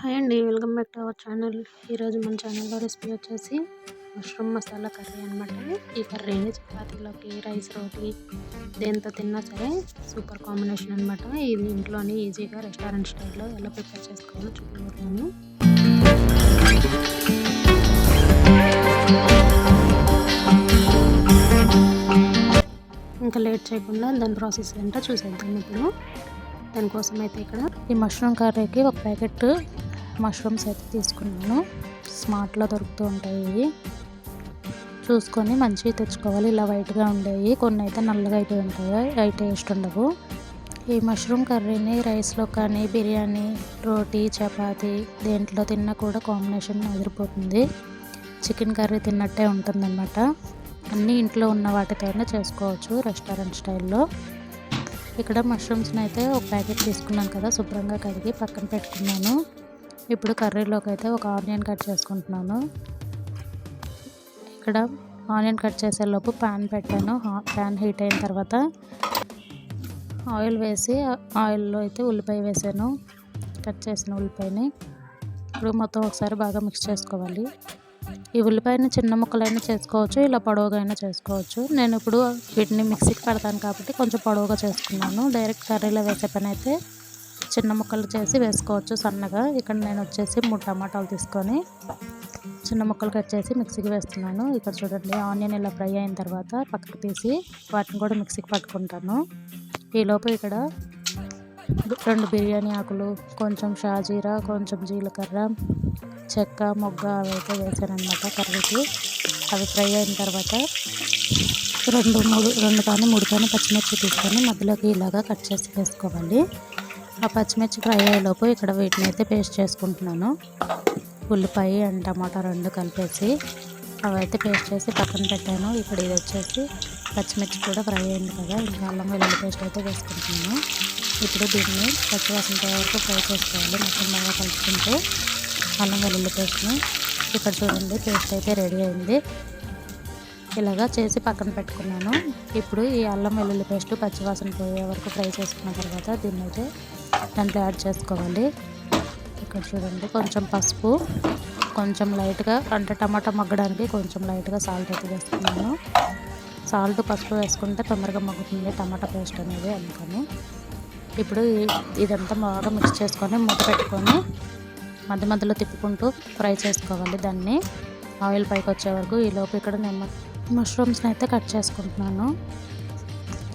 Hi అండి welcome back to our channel. ఈరోజు మన ఛానల్లో రెసిపీ వచ్చేసి మష్రూమ్ మసాలా కర్రీ అనమాట ఈ కర్రీని చపాతీలోకి రైస్ రోటీ దేంతో తిన్నా సరే సూపర్ కాంబినేషన్ అనమాట ఇది ఇంట్లోనే ఈజీగా రెస్టారెంట్ స్టైల్లో ఎలా ప్రిపేర్ చేసుకోవాలో చూపిస్తున్నాను ఇంకా లేట్ చేయకుండా దాని ప్రాసెస్ ఏంటో చూసేద్దాం ఇప్పుడు. దానికోసం అయితే ఇక్కడ ఈ మష్రూమ్ కర్రీకి ఒక ప్యాకెట్ మష్రూమ్స్ అయితే తీసుకున్నాను. స్మార్ట్లో దొరుకుతూ ఉంటాయి ఇవి. చూసుకొని మంచివి తెచ్చుకోవాలి. ఇలా వైట్గా ఉండేవి. కొన్ని అయితే నల్లగా అయితే ఉంటాయి. అవి టేస్ట్ ఉండవు. ఈ మష్రూమ్ కర్రీని రైస్లో కానీ బిర్యానీ రోటీ చపాతీ దేంట్లో తిన్నా కూడా కాంబినేషన్ అదిరిపోతుంది. చికెన్ కర్రీ తిన్నట్టే ఉంటుందన్నమాట. అన్నీ ఇంట్లో ఉన్న వాటికైనా చేసుకోవచ్చు రెస్టారెంట్ స్టైల్లో ఇక్కడ మష్రూమ్స్ని అయితే ఒక ప్యాకెట్ తీసుకున్నాను కదా శుభ్రంగా కడిగి పక్కన పెట్టుకున్నాను. ఇప్పుడు కర్రీలోకి అయితే ఒక ఆనియన్ కట్ చేసుకుంటున్నాను. ఇక్కడ ఆనియన్ కట్ చేసేలోపు ప్యాన్ పెట్టాను. ప్యాన్ హీట్ అయిన తర్వాత ఆయిల్ వేసి ఆయిల్లో అయితే ఉల్లిపాయ వేసాను. కట్ చేసిన ఉల్లిపాయని ఇప్పుడు మొత్తం ఒకసారి బాగా మిక్స్ చేసుకోవాలి. ఈ ఉల్లిపాయని చిన్న ముక్కలైనా చేసుకోవచ్చు ఇలా పొడవుగా చేసుకోవచ్చు. నేను ఇప్పుడు వీటిని మిక్సీకి పెడతాను కాబట్టి కొంచెం పొడవుగా చేసుకున్నాను. డైరెక్ట్ కర్రీలో వేసే పని అయితే చిన్న ముక్కలు చేసి వేసుకోవచ్చు సన్నగా. ఇక్కడ నేను వచ్చేసి మూడు టమాటాలు తీసుకొని చిన్న ముక్కలు కట్ చేసి మిక్సీకి వేస్తున్నాను. ఇక్కడ చూడండి ఆనియన్ ఇలా ఫ్రై అయిన తర్వాత పక్కకు తీసి వాటిని కూడా మిక్సీకి పట్టుకుంటాను. ఈలోపు ఇక్కడ రెండు బిర్యానీ ఆకులు కొంచెం షాజీరా కొంచెం జీలకర్ర చెక్క మొగ్గ అవి అయితే వేసానమాట కర్రీకి. అవి ఫ్రై అయిన తర్వాత రెండు మూడు రెండు కానీ మూడు కానీ పచ్చిమిర్చి తీసుకొని మధ్యలోకి ఇలాగా కట్ చేసి వేసుకోవాలి. ఆ పచ్చిమిర్చి ఫ్రై అయ్యేలోపు ఇక్కడ వీటిని అయితే పేస్ట్ చేసుకుంటున్నాను. ఉల్లిపాయ అండ్ టమాటా రెండు కలిపేసి అవి అయితే పేస్ట్ చేసి పక్కన పెట్టాను. ఇక్కడ ఇది వచ్చేసి పచ్చిమిర్చి కూడా ఫ్రై అయింది కదా ఇంకా అల్లం వెల్లుల్లి పేస్ట్ అయితే వేసుకుంటున్నాను. ఇప్పుడు దీన్ని పచ్చివాసన వరకు ఫ్రై చేసుకోవాలి మొత్తం బాగా కలుపుకుంటూ అల్లం వెల్లుల్లి పేస్ట్ని. ఇక్కడ చూడండి పేస్ట్ అయితే రెడీ అయింది. ఇలాగా చేసి పక్కన పెట్టుకున్నాను. ఇప్పుడు ఈ అల్లం వెల్లుల్లి పేస్ట్ పచ్చివాసన పోయే వరకు ఫ్రై చేసుకున్న తర్వాత దీన్ని అయితే దాంట్లో యాడ్ చేసుకోవాలి. ఇక్కడ చూడండి కొంచెం పసుపు కొంచెం లైట్గా అంటే టమాటా మగ్గడానికి కొంచెం లైట్గా సాల్ట్ అయితే వేస్తున్నాను. సాల్ట్ పసుపు వేసుకుంటే తొందరగా మగ్గుతుంది టమాటా పేస్ట్ అనేది అందుకని. ఇప్పుడు ఇదంతా బాగా మిక్స్ చేసుకొని మూత పెట్టుకొని మధ్య మధ్యలో తిప్పుకుంటూ ఫ్రై చేసుకోవాలి దాన్ని. ఆయిల్ పైకి వచ్చే వరకు ఈలోపు ఇక్కడ నేను మష్రూమ్స్ని అయితే కట్ చేసుకుంటున్నాను.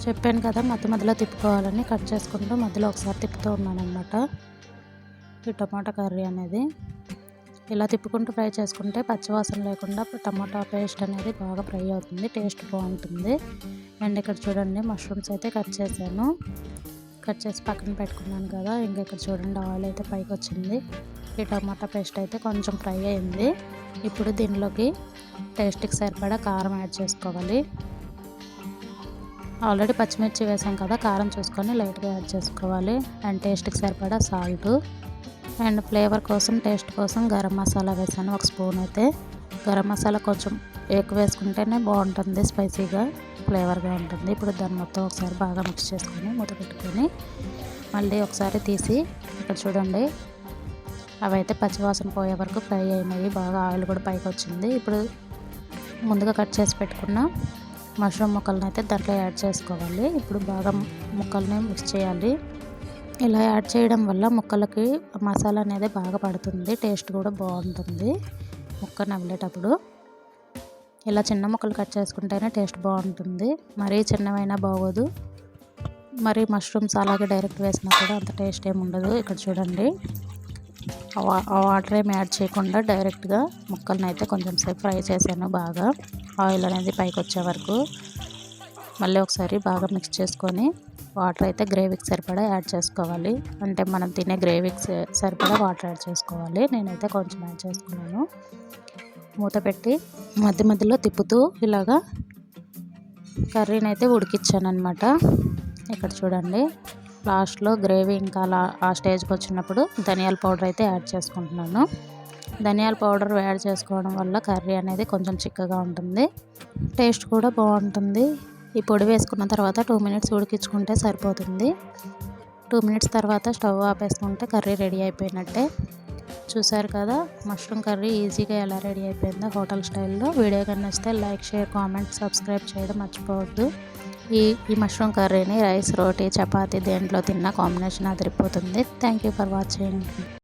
చెప్పాను కదా మధ్య మధ్యలో తిప్పుకోవాలని కట్ చేసుకుంటూ మధ్యలో ఒకసారి తిప్పుతూ ఉన్నాను అనమాట ఈ టమాటా కర్రీ అనేది. ఇలా తిప్పుకుంటూ ఫ్రై చేసుకుంటే పచ్చివాసన లేకుండా టమాటా పేస్ట్ అనేది బాగా ఫ్రై అవుతుంది టేస్ట్ బాగుంటుంది. అండ్ ఇక్కడ చూడండి మష్రూమ్స్ అయితే కట్ చేశాను. కట్ చేసి పక్కన పెట్టుకున్నాను కదా ఇంకా ఇక్కడ చూడండి ఆయిల్ అయితే పైకి వచ్చింది. ఈ టమాటా పేస్ట్ అయితే కొంచెం ఫ్రై అయింది. ఇప్పుడు దీనిలోకి టేస్ట్కి సరిపడా కారం యాడ్ చేసుకోవాలి. ఆల్రెడీ పచ్చిమిర్చి వేసాం కదా కారం చూసుకొని లైట్గా యాడ్ చేసుకోవాలి. అండ్ టేస్ట్కి సరిపడా సాల్ట్. అండ్ ఫ్లేవర్ కోసం టేస్ట్ కోసం గరం మసాలా వేసాను ఒక స్పూన్ అయితే. గరం మసాలా కొంచెం ఎక్కువ వేసుకుంటేనే బాగుంటుంది స్పైసీగా ఫ్లేవర్గా ఉంటుంది. ఇప్పుడు దాన్ని మొత్తం ఒకసారి బాగా మిక్స్ చేసుకొని మూత పెట్టుకొని మళ్ళీ ఒకసారి తీసి ఇక్కడ చూడండి. అవైతే పచ్చివాసన పోయే వరకు ఫ్రై అయినాయి బాగా ఆయిల్ కూడా పైకి వచ్చింది. ఇప్పుడు ముందుగా కట్ చేసి పెట్టుకున్న మష్రూమ్ ముక్కలను అయితే దాంట్లో యాడ్ చేసుకోవాలి. ఇప్పుడు బాగా ముక్కల్ని మిక్స్ చేయాలి. ఇలా యాడ్ చేయడం వల్ల ముక్కలకి మసాలా అనేది బాగా పడుతుంది. టేస్ట్ కూడా బాగుంటుంది ముక్క నవ్వేటప్పుడు ఇలా చిన్న ముక్కలు కట్ చేసుకుంటేనే టేస్ట్ బాగుంటుంది. మరీ చిన్నవైనా బాగోదు. మరి మష్రూమ్స్ అలాగే డైరెక్ట్ వేసినా కూడా అంత టేస్ట్ ఏమి ఉండదు. ఇక్కడ చూడండి. ఆ వాటర్ ఏమి యాడ్ చేయకుండా డైరెక్ట్గా ముక్కలను అయితే కొంచెం సేపు ఫ్రై చేశాను బాగా. ఆయిల్ అనేది పైకి వచ్చే వరకు మళ్ళీ ఒకసారి బాగా మిక్స్ చేసుకొని వాటర్ అయితే గ్రేవీకి సరిపడా యాడ్ చేసుకోవాలి. అంటే మనం తినే గ్రేవీకి సరిపడా వాటర్ యాడ్ చేసుకోవాలి. నేనైతే కొంచెం యాడ్ చేసుకున్నాను. మూత పెట్టి మధ్య మధ్యలో తిప్పుతూ ఇలాగా కర్రీని అయితే ఉడికిచ్చాను అనమాట ఇక్కడ చూడండి లాస్ట్లో గ్రేవీ ఇంకా ఆ స్టేజ్కి వచ్చినప్పుడు ధనియాల పౌడర్ అయితే యాడ్ చేసుకుంటున్నాను. ధనియాల పౌడర్ యాడ్ చేసుకోవడం వల్ల కర్రీ అనేది కొంచెం చిక్కగా ఉంటుంది. టేస్ట్ కూడా బాగుంటుంది. ఈ పొడి వేసుకున్న తర్వాత టూ మినిట్స్ ఉడికించుకుంటే సరిపోతుంది. టూ మినిట్స్ తర్వాత స్టవ్ ఆపేసుకుంటే కర్రీ రెడీ అయిపోయినట్టే. చూసారు కదా మష్రూమ్ కర్రీ ఈజీగా ఎలా రెడీ అయిపోయిందో హోటల్ స్టైల్లో. వీడియో కానీ నచ్చితే లైక్ షేర్ కామెంట్ సబ్స్క్రైబ్ చేయడం మర్చిపోవద్దు. ఈ ఈ మష్రూమ్ కర్రీని రైస్ రోటీ చపాతీ దేంట్లో తిన్నా కాంబినేషన్ అదిరిపోతుంది. Thank you for watching.